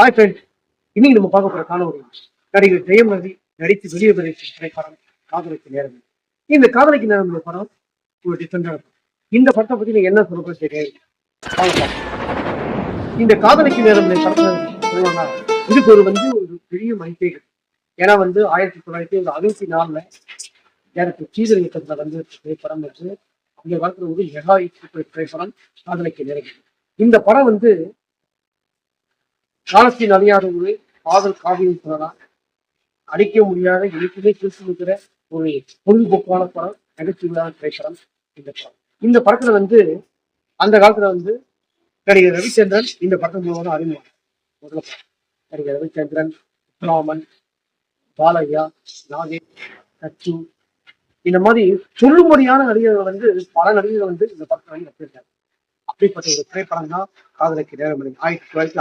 Hi friends இன்னைக்கு நம்ம பார்க்க போற காணொலி நடிகர் ஜெயமதி நடித்து வெளியே வெளியிட்ட திரைப்படம் காதலிக்கு நேரம். இந்த காதலிக்கு நேரம் படம் ஒரு டிஃபரெண்டான படம் இந்த படத்தை பத்தி நீங்க என்ன சொல்ல தெரியாது இந்த காதலிக்கு நேரம் படத்தை இதுக்கு ஒரு வந்து ஒரு பெரிய மதிப்பீடு ஏன்னா வந்து ஆயிரத்தி தொள்ளாயிரத்தி அறுபத்தி நாலுல எனக்கு சீதர் இயக்கத்துல வந்து திரைப்படம் என்று அந்த காலத்துல ஒரு மெகா திரைப்படம் காதலிக்கு நேரம். இந்த படம் வந்து காலத்தின் அழியாத ஒரு காதல் காவியம் சொல்லலாம் அடிக்க முடியாத இனிப்புமே திருச்சிருக்கிற ஒரு பொழுதுபோக்கான படம் நகைச்சுவையான திரைப்படம் இந்த படம். இந்த படத்துல வந்து அந்த காலத்துல வந்து நடிகர் ரவிச்சந்திரன் இந்த படத்தின் மூலமாக அறிமுகம். முதல்ல நடிகர் ரவிச்சந்திரன் ராமன் பாலையா நாகேஷ் சச்சு. இந்த மாதிரி சொல்லும்படியான நடிகர்கள் வந்து பல நடிகர்கள் வந்து இந்த படத்தை வந்து நடிச்சிருக்காங்க அப்படிப்பட்ட ஒரு திரைப்படம் தான் காதலுக்கு நேரம் ஆயிரத்தி தொள்ளாயிரத்தி